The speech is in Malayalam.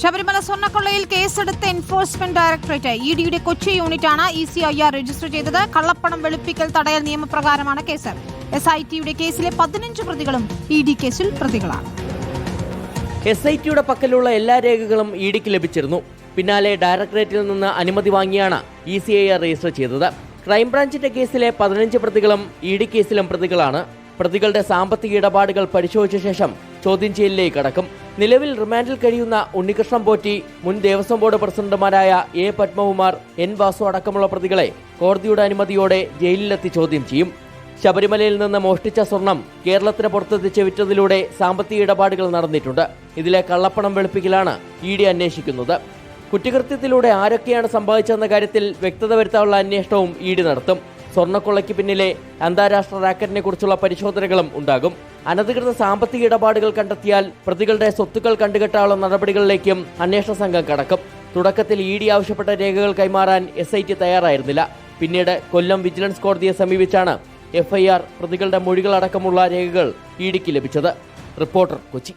ശബരിമല സ്വർണക്കൊള്ളയിൽ കേസെടുത്ത എൻഫോഴ്സ്മെന്റ് ഡയറക്ടറേറ്റ് ഇ ഡിയുടെ കൊച്ചി യൂണിറ്റാണ് E C I R register ചെയ്തത്. കള്ളപ്പണം വെളുപ്പിക്കൽ തടയൽ നിയമപ്രകാരമാണ് കേസ്. എസ് ഐ ടിയുടെ കേസിലെ പതിനഞ്ച് പ്രതികളും ഇ ഡി കേസിൽ പ്രതികളാണ്. എസ് ഐ ടിയുടെ പക്കലുള്ള എല്ലാ രേഖകളും ഇ ഡിക്ക് ലഭിച്ചിരുന്നു. പിന്നാലെ ഡയറക്ടറേറ്റിൽ നിന്ന് അനുമതി വാങ്ങിയാണ് E C I R register ചെയ്തത്. ക്രൈംബ്രാഞ്ചിന്റെ കേസിലെ പതിനഞ്ച് പ്രതികളും ഇ ഡി കേസിലും പ്രതികളാണ്. പ്രതികളുടെ സാമ്പത്തിക ഇടപാടുകൾ പരിശോധിച്ച ശേഷം ചോദ്യം ചെയ്യലിലേക്ക് കടക്കും. നിലവിൽ റിമാൻഡിൽ കഴിയുന്ന ഉണ്ണികൃഷ്ണൻ പോറ്റി മുൻ ദേവസ്വം ബോർഡ് പ്രസിഡന്റുമാരായ എ. പത്മകുമാർ എൻ. വാസു അടക്കമുള്ള പ്രതികളെ കോടതിയുടെ അനുമതിയോടെ ജയിലിലെത്തി ചോദ്യം ചെയ്യും. ശബരിമലയിൽ നിന്ന് മോഷ്ടിച്ച സ്വർണം കേരളത്തിന് പുറത്തെത്തിച്ച് വിറ്റതിലൂടെ സാമ്പത്തിക ഇടപാടുകൾ നടന്നിട്ടുണ്ട്. ഇതിലെ കള്ളപ്പണം വെളുപ്പിക്കലാണ് ഇ ഡി അന്വേഷിക്കുന്നത്. കുറ്റകൃത്യത്തിലൂടെ ആരൊക്കെയാണ് സംഭവിച്ചതെന്ന കാര്യത്തിൽ വ്യക്തത വരുത്താനുള്ള അന്വേഷണവും ഇ ഡി നടത്തും. സ്വർണക്കൊള്ളയ്ക്ക് പിന്നിലെ അന്താരാഷ്ട്ര റാക്കറ്റിനെ കുറിച്ചുള്ള പരിശോധനകളും ഉണ്ടാകും. അനധികൃത സാമ്പത്തിക ഇടപാടുകൾ കണ്ടെത്തിയാൽ പ്രതികളുടെ സ്വത്തുക്കൾ കണ്ടുകെട്ടാനുള്ള നടപടികളിലേക്കും അന്വേഷണ സംഘം കടക്കും. തുടക്കത്തിൽ ഇ ഡി ആവശ്യപ്പെട്ട രേഖകൾ കൈമാറാൻ എസ് ഐ ടി തയ്യാറായിരുന്നില്ല. പിന്നീട് കൊല്ലം വിജിലൻസ് കോടതിയെ സമീപിച്ചാണ് എഫ്ഐആർ പ്രതികളുടെ മൊഴികളടക്കമുള്ള രേഖകൾ ഇ ഡിക്ക് ലഭിച്ചത്. റിപ്പോർട്ടർ കൊച്ചി.